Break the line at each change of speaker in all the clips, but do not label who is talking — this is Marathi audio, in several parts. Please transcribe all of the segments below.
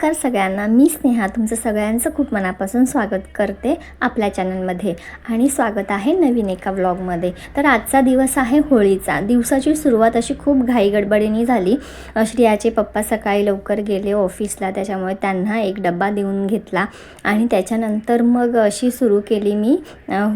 नमस्कार सगळ्यांना. मी स्नेहा. तुमचं सगळ्यांचं खूप मनापासून स्वागत करते आपल्या चॅनलमध्ये. आणि स्वागत आहे नवीन एका व्लॉगमध्ये. तर आजचा दिवस आहे होळीचा. दिवसाची सुरुवात अशी खूप घाई गडबडीने झाली. श्रियाचे पप्पा सकाळी लवकर गेले ऑफिसला. त्याच्यामुळे त्यांना एक डब्बा देऊन घेतला. आणि त्याच्यानंतर मग अशी सुरू केली मी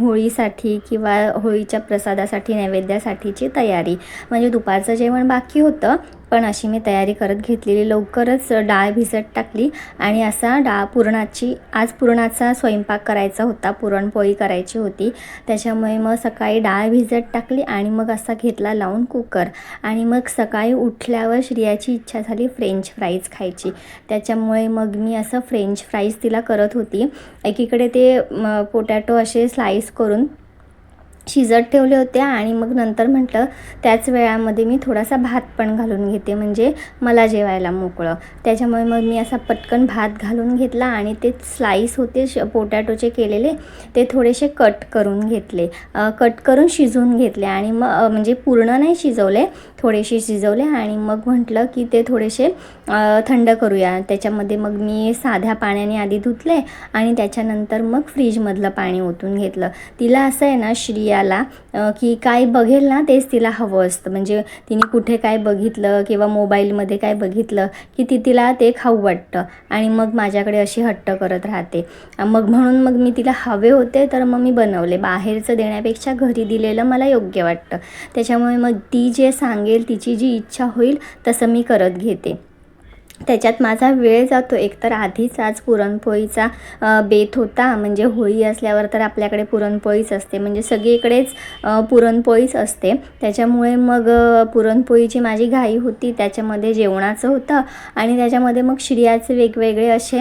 होळीसाठी किंवा होळीच्या प्रसादासाठी नैवेद्यासाठीची तयारी. म्हणजे दुपारचं जेवण बाकी होतं. पण अशी मी तयारी करत घेतलेली. लवकरच डाळ भिजत टाकली आणि असा डाळ पुरणाची आज पुरणाचा स्वयंपाक करायचा होता. पुरणपोळी करायची होती. त्याच्यामुळे मग सकाळी डाळ भिजत टाकली आणि मग असा घेतला लावून कुकर. आणि मग सकाळी उठल्यावर श्रियाची इच्छा झाली फ्रेंच फ्राईज खायची. त्याच्यामुळे मग मी असं फ्रेंच फ्राईज तिला करत होती. एकीकडे ते पोटॅटो असे स्लाईस करून शिजत ठेवले होते आणि मग नंतर म्हटलं त्याच वेळामध्ये मी थोडासा भात पण घालून घेते म्हणजे मला जेवायला मोकळं. त्याच्यामुळे मग मी असा पटकन भात घालून घेतला आणि ते स्लाईस होते श पोटॅटोचे केलेले ते थोडेसे कट करून घेतले. कट करून शिजवून घेतले आणि मग म्हणजे पूर्ण नाही शिजवले थोडेसे शिजवले आणि मग म्हटलं की ते थोडेसे थंड करूया. त्याच्यामध्ये मग मी साध्या पाण्याने आधी धुतले आणि त्याच्यानंतर मग फ्रीजमधलं पाणी ओतून घेतलं. तिला असं आहे ना श्रियाला की काय बघेल ना तेच तिला हवं असतं. म्हणजे तिने कुठे काय बघितलं किंवा मोबाईलमध्ये काय बघितलं की ती तिला ते खाऊ वाटतं. आणि मग माझ्याकडे अशी हट्ट करत राहते. मग म्हणून मग मी तिला हवे होते तर मग मी बनवले. बाहेरचं देण्यापेक्षा घरी दिलेलं मला योग्य वाटतं. त्याच्यामुळे मग ती जे सांगेल तिची जी इच्छा होईल तसं मी करत घेते. त्याच्यात माझा वेळ जातो. एकतर आधीच आज पुरणपोळीचा बेत होता. म्हणजे होळी असल्यावर तर आपल्याकडे पुरणपोळीच असते. म्हणजे सगळीकडेच पुरणपोळीच असते. त्याच्यामुळे मग पुरणपोळीची माझी घाई होती. त्याच्यामध्ये जेवणाचं होतं. आणि त्याच्यामध्ये मग श्रियाचे वेगवेगळे असे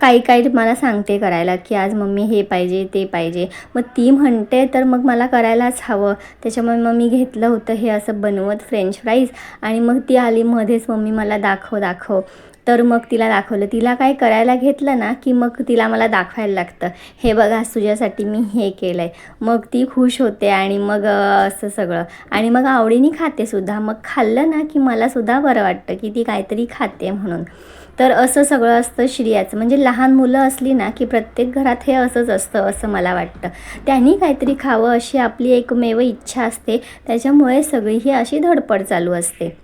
काही काही मला सांगते करायला की आज मम्मी हे पाहिजे ते पाहिजे. मग ती म्हणते तर मग मला करायलाच हवं. त्याच्यामुळे मग मी घेतलं होतं हे असं बनवत फ्रेंच फ्राईज आणि मग ती आली मध्येच मम्मी मला दाखव दाखव. दाखव. तर मग तिला दाखवलं. तिला काय करायला घेतलं ना की मग तिला मला दाखवायला लागतं. हे बघा तुझ्यासाठी मी हे केलं आहे मग ती खुश होते आणि मग असं सगळं. आणि मग आवडीने खाते सुद्धा. मग खाल्लं ना की मला सुद्धा बरं वाटतं की ती काहीतरी खाते म्हणून. तर असं सगळं असतं श्रियाचं. म्हणजे लहान मुलं असली ना की प्रत्येक घरात हे असंच असतं असं मला वाटतं. त्यांनी काहीतरी खावं अशी आपली एकमेव इच्छा असते. त्याच्यामुळे सगळी ही अशी धडपड चालू असते.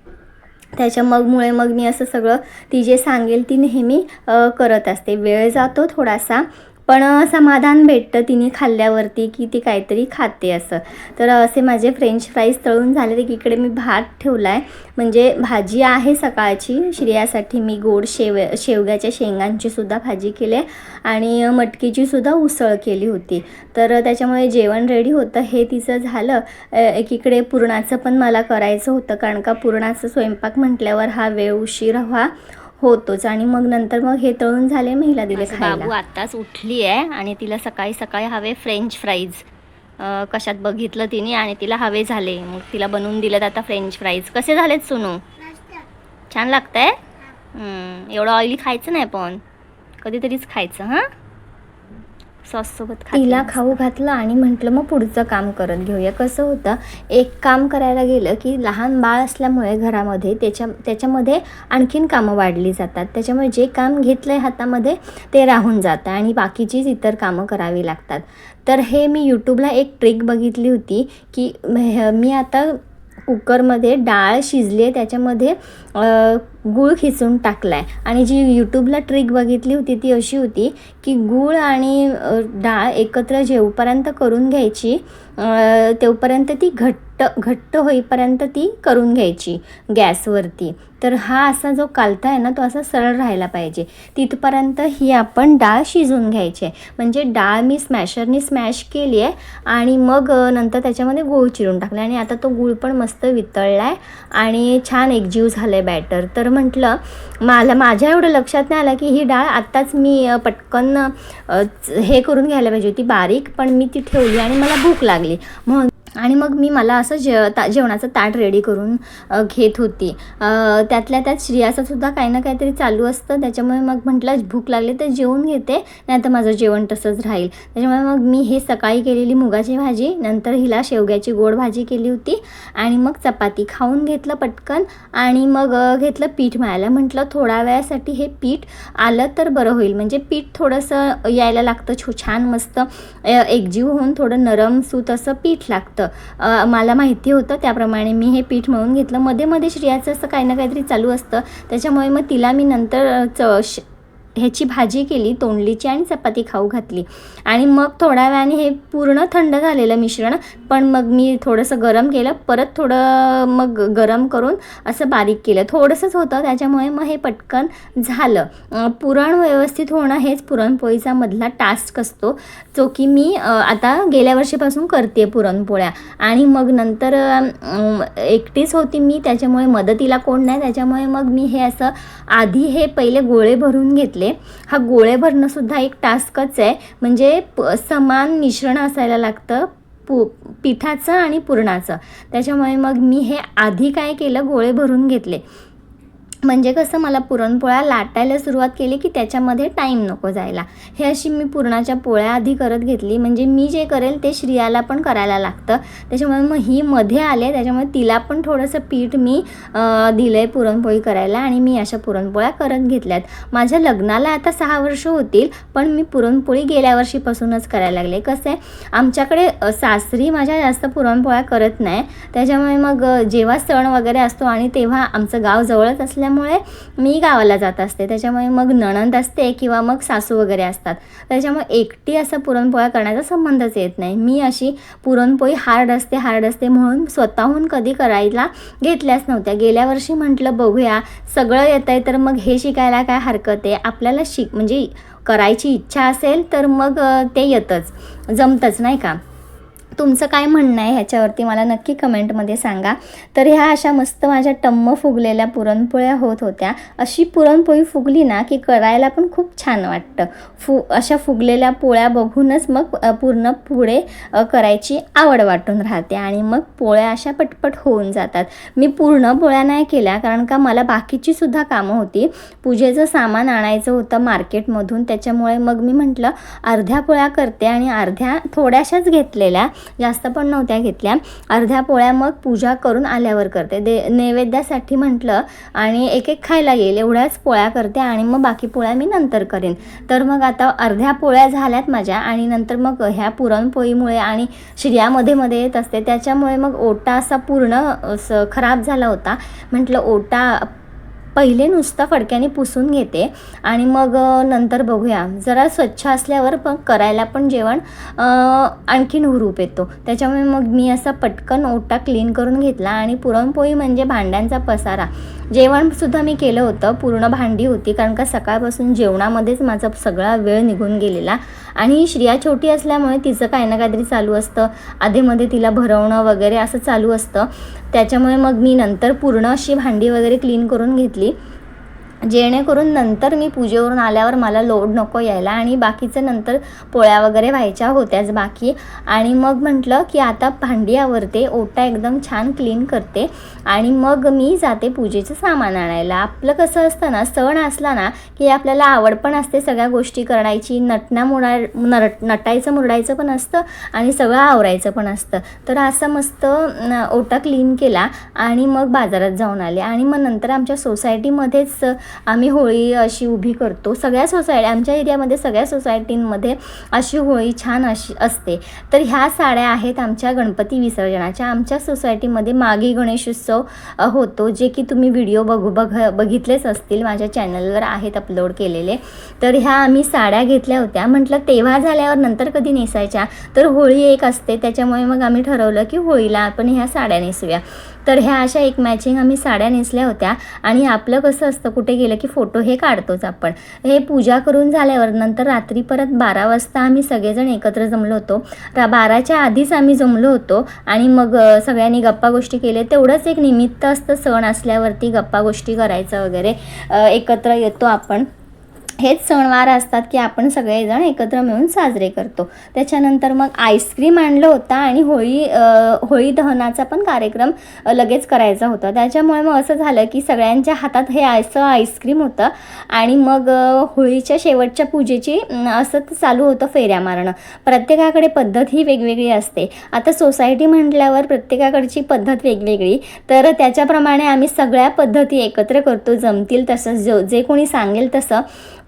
त्याच्या मगमुळे मग मी असं सगळं ती जे सांगेल ती नेहमी करत असते. वेळ जातो थोडासा. पण समाधान भेटतं तिने खाल्ल्यावरती की ती काहीतरी खाते असं. तर असे माझे फ्रेंच फ्राईज तळून झाले तर इकडे मी भात ठेवला आहे म्हणजे भाजी आहे सकाळची. श्रेयासाठी मी गोड शेव शेवग्याच्या शेंगांची सुद्धा भाजी केली आहे आणि मटकीचीसुद्धा मटकीची सुद्धा उसळ केली होती. तर त्याच्यामुळे जेवण रेडी होतं. हे तिचं झालं. एकीकडे पुरणाचं पण मला करायचं होतं. कारण का पुरणाचं स्वयंपाक म्हटल्यावर हा वेळ उशीर हा होतोच. आणि मग नंतर मग हे तळून झाले महिला दिले बाबू आत्ताच उठली आहे आणि तिला सकाळी सकाळी हवे फ्रेंच फ्राईज कशात बघितलं तिने आणि तिला हवे झाले. मग तिला बनवून दिलेत आता फ्रेंच फ्राईज कसे झालेत सोनू? छान लागतंय? एवढं ऑइली खायचं नाही पण. कधीतरीच खायचं हां? सॉससोबत तिला खाऊ घातलं आणि म्हटलं मग पुढचं काम करत घेऊया. कसं होतं एक काम करायला गेलं की लहान बाळ असल्यामुळे घरामध्ये त्याच्या त्याच्यामध्ये आणखीन कामं वाढली जातात. त्याच्यामुळे जे काम घेतलं आहे हातामध्ये ते राहून जातं आणि बाकीचीच इतर कामं करावी लागतात. तर हे मी यूट्यूबला एक ट्रिक बघितली होती की म- आता कुकरमध्ये डाळ शिजली आहे त्याच्यामध्ये गूळ खिचून टाकला आहे आणि जी यूट्यूबला ट्रिक बघितली होती ती अशी होती की गूळ आणि डाळ एकत्र जेवपर्यंत करून घ्यायची तेवपर्यंत ती घट्ट घट्ट होईपर्यंत ती करून घ्यायची गॅसवरती. तर हा असा जो कालता आहे ना तो असा सरळ राहायला पाहिजे. तिथपर्यंत ही आपण डाळ शिजवून घ्यायची आहे. म्हणजे डाळ मी स्मॅशरनी स्मॅश केली आहे आणि मग नंतर त्याच्यामध्ये गूळ चिरून टाकला आणि आता तो गूळ पण मस्त वितळला आहे आणि छान एकजीव झालं आहे बॅटर. तर म्हटलं मला माझ्या एवढं लक्षात नाही आलं की ही डाळ आत्ताच मी पटकन हे करून घ्यायला पाहिजे होती बारीक पण मी ती ठेवली आणि मला भूक लागली. म्हणून आणि मग मी मला असं जेव ता जेवणाचं ताट रेडी करून घेत होती. त्यातल्या त्यात श्रियाचं सुद्धा काही ना काहीतरी चालू असतं. त्याच्यामुळे मग म्हटलं भूक लागली तर जेवून घेते नाही तर माझं जेवण तसंच राहील. त्याच्यामुळे मग मी हे सकाळी केलेली मुगाची भाजी नंतर हिला शेवग्याची गोड भाजी केली होती आणि मग चपाती खाऊन घेतलं पटकन आणि मग घेतलं पीठ मळायला म्हटलं थोड्या वेळासाठी हे पीठ आलं तर बरं होईल. म्हणजे पीठ थोडंसं यायला लागतं छो छान मस्त. एकजीव होऊन थोडं नरम सूत असं पीठ लागतं. अ, मला माहिती होतं त्याप्रमाणे मी हे पीठ मळून घेतलं. मध्ये मध्ये श्रियाचं असं काही ना काहीतरी चालू असतं. त्याच्यामुळे मग तिला मी नंतर च श ह्याची भाजी केली तोंडलीची आणि चपाती खाऊ घातली. आणि मग थोड्या वेळाने हे पूर्ण थंड झालेलं मिश्रण पण मग मी थोडंसं गरम केलं परत थोडं मग गरम करून असं बारीक केलं. थोडंसंच होतं त्याच्यामुळे मग हे पटकन झालं. पुरण व्यवस्थित होणं हेच पुरणपोळीचा मधला टास्क असतो जो की मी आता गेल्या वर्षीपासून करते पुरणपोळ्या. आणि मग नंतर एकटीच होती मी त्याच्यामुळे मदतीला कोण नाही त्याच्यामुळे मग मी हे असं आधी हे पहिले गोळे भरून घेतले हा गोळे भरणंसुद्धा एक टास्कच आहे. म्हणजे प समान मिश्रण असायला लागतं पु पिठाचं आणि पुरणाचं. त्याच्यामुळे मग मी हे आधी काय केलं गोळे भरून घेतले. म्हणजे कसं मला पुरणपोळ्या लाटायला सुरुवात केली की त्याच्यामध्ये टाईम नको जायला. हे अशी मी पुरणाच्या पोळ्या आधी करत घेतली. म्हणजे मी जे करेल ते श्रियाला पण करायला लागतं. त्याच्यामुळे मग ही मध्ये आले त्याच्यामुळे तिला पण थोडंसं पीठ मी दिलं आहे पुरणपोळी करायला आणि मी अशा पुरणपोळ्या करत घेतल्यात. माझ्या लग्नाला आता सहा वर्ष होतील पण मी पुरणपोळी गेल्या वर्षीपासूनच करायला लागले. कसं आहे आमच्याकडे सासरी माझ्या जास्त पुरणपोळ्या करत नाही. त्याच्यामुळे मग जेव्हा सण वगैरे असतो आणि तेव्हा आमचं गाव जवळच असल्या असल्यामुळे मी गावाला जात असते. त्याच्यामुळे मग नणंद असते किंवा मग सासू वगैरे असतात. त्याच्यामुळे एकटी असं पुरणपोळ्या करण्याचा संबंधच येत नाही. मी अशी पुरणपोळी हार्ड असते हार्ड असते म्हणून स्वतःहून कधी करायला घेतल्याच नव्हत्या. गेल्या वर्षी म्हटलं बघूया सगळं येतं आहे तर मग हे शिकायला काय हरकत आहे? आपल्याला शिक म्हणजे करायची इच्छा असेल तर मग ते येतंच. जमतंच नाही का? तुमचं काय म्हणणं आहे ह्याच्यावरती मला नक्की कमेंटमध्ये सांगा. तर ह्या अशा मस्त माझ्या टम्म फुगलेल्या पुरणपोळ्या होत होत्या. अशी पुरणपोळी फुगली ना की करायला पण खूप छान वाटतं. फु अशा फुगलेल्या पोळ्या बघूनच मग पूर्ण पुढे करायची आवड वाटून राहते आणि मग पोळ्या अशा पटपट होऊन जातात. मी पूर्ण पोळ्या नाही केल्या कारण का मला बाकीची सुद्धा कामं होती. पूजेचं सामान आणायचं होतं मार्केटमधून. त्याच्यामुळे मग मी म्हटलं अर्ध्या पोळ्या करते आणि अर्ध्या थोड्याशाच घेतलेल्या. जास्त पण नव्हत्या घेतल्या. अर्ध्या पोळ्या मग पूजा करून आल्यावर करते. दे नैवेद्यासाठी म्हटलं आणि एक एक खायला येईल. एवढ्याच पोळ्या करते आणि मग बाकी पोळ्या मी नंतर करेन. तर मग आता अर्ध्या पोळ्या झाल्यात माझ्या आणि नंतर मग ह्या पुरणपोळीमुळे आणि श्रियामध्ये मध्ये येत असते. त्याच्यामुळे मग ओटा असा पूर्ण खराब झाला होता. म्हटलं ओटा पहिले नुसता फडक्याने पुसून घेते आणि मग नंतर बघूया. जरा स्वच्छ असल्यावर पण करायला पण जेवण आणखीन हुरूप येतो. त्याच्यामुळे मग मी असा पटकन ओटा क्लीन करून घेतला आणि पुरणपोळी म्हणजे भांड्यांचा पसारा. जेवणसुद्धा मी केलं होतं. पूर्ण भांडी होती कारण का सकाळपासून जेवणामध्येच माझा सगळा वेळ निघून गेलेला. आणि श्रिया छोटी असल्यामुळे तिचं काही ना काहीतरी चालू असतं. आधीमध्ये तिला भरवणं वगैरे असं चालू असतं. त्याच्यामुळे मग मी नंतर पूर्ण अशी भांडी वगैरे क्लीन करून घेतली. जेणेकरून नंतर मी पूजेवरून आल्यावर मला लोड नको यायला आणि बाकीचं नंतर पोळ्या वगैरे व्हायच्या होत्याच बाकी. आणि मग म्हटलं की आता भांडी आवरते ओटा एकदम छान क्लीन करते आणि मग मी जाते पूजेचं सामान आणायला. आपलं कसं असतं ना सण असला ना की आपल्याला आवड पण असते सगळ्या गोष्टी करायची नटना मुडा नट नटायचं मुरडायचं पण असतं आणि सगळं आवरायचं पण असतं. तर असं मस्त ओटा क्लीन केला आणि मग बाजारात जाऊन आले. आणि मग नंतर आमच्या सोसायटीमध्येच आम्ही होळी अशी उभी करतो. सगळ्या सोसायटी आमच्या एरियामध्ये सगळ्या सोसायटींमध्ये अशी होळी छान अशी असते. तर ह्या साड्या आहेत आमच्या गणपती विसर्जनाच्या. आमच्या सोसायटीमध्ये मागे गणेशोत्सव होतो जे की तुम्ही व्हिडिओ बघू बघ बघितलेच असतील. माझ्या चॅनलवर आहेत अपलोड केलेले. तर ह्या आम्ही साड्या घेतल्या होत्या. म्हटलं तेव्हा झाल्यावर नंतर कधी नेसायच्या? तर होळी एक असते. त्याच्यामुळे मग आम्ही ठरवलं की होळीला आपण ह्या साड्या नेसूया. तर ह्या अशा एक मॅचिंग आम्ही साड्या नेसल्या होत्या. आणि आपलं कसं असतं कुठे गेलं की फोटो हे काढतोच आपण. हे पूजा करून झाल्यावर नंतर रात्री परत बारा वाजता आम्ही सगळेजण एकत्र जमलो होतो. रा बाराच्या आधीच आम्ही जमलो होतो. आणि मग सगळ्यांनी गप्पा गोष्टी केले तेवढंच एक निमित्त असतं सण असल्यावरती गप्पा गोष्टी करायचं वगैरे. एकत्र येतो आपण. हेच सणवार असतात की आपण सगळेजण एकत्र मिळून साजरे करतो. त्याच्यानंतर मग आईस्क्रीम आणलं होतं आणि होळी होळी दहनाचा पण कार्यक्रम लगेच करायचा होता. त्याच्यामुळे मग असं झालं की सगळ्यांच्या हातात हे असं आईस्क्रीम होतं आणि मग होळीच्या शेवटच्या पूजेची अं, असं चालू होतं फेऱ्या मारणं. प्रत्येकाकडे पद्धत ही वेगवेगळी असते. आता सोसायटी म्हटल्यावर प्रत्येकाकडची पद्धत वेगवेगळी. तर त्याच्याप्रमाणे आम्ही सगळ्या पद्धती एकत्र करतो. जमतील तसं जो जे कोणी सांगेल तसं.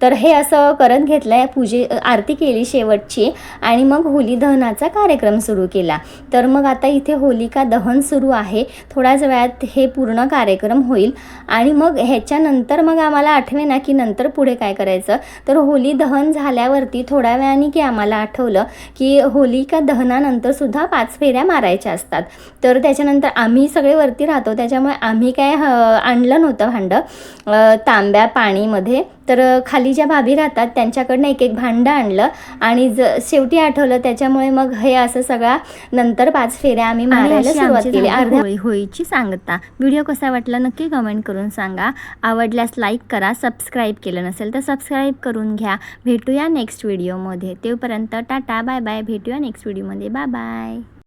तर हे असं करत घेतलं आहे पूजे आरती केली शेवटची आणि मग होली दहनाचा कार्यक्रम सुरू केला. तर मग आता इथे होलिका दहन सुरू आहे. थोड्याच वेळात हे पूर्ण कार्यक्रम होईल. आणि मग ह्याच्यानंतर मग आम्हाला आठवे ना की नंतर पुढे काय करायचं. तर होली दहन झाल्यावरती थोड्या वेळाने की आम्हाला आठवलं की होलिका दहनानंतर सुद्धा पाच फेऱ्या मारायच्या असतात. तर त्याच्यानंतर आम्ही सगळे वरती राहतो. त्याच्यामुळे आम्ही काय ह- आणलं नव्हतं भांडं. तांब्या पाणीमध्ये. तर खाली ज्या भाभी राहतात त्यांच्याकडनं एक एक भांडं आणलं आणि ज शेवटी आठवलं त्याच्यामुळे मग हे असं सगळा नंतर पाच फेऱ्या आम्ही मारायला सुरुवात केली. अर्ध्या होळी होळीची सांगता. व्हिडिओ कसा वाटला नक्की कमेंट करून सांगा. आवडल्यास लाईक करा सबस्क्राईब केलं नसेल तर सबस्क्राईब करून घ्या. भेटूया नेक्स्ट व्हिडिओमध्ये तेवपर्यंत टाटा बाय बाय भेटूया नेक्स्ट व्हिडिओमध्ये बाय बाय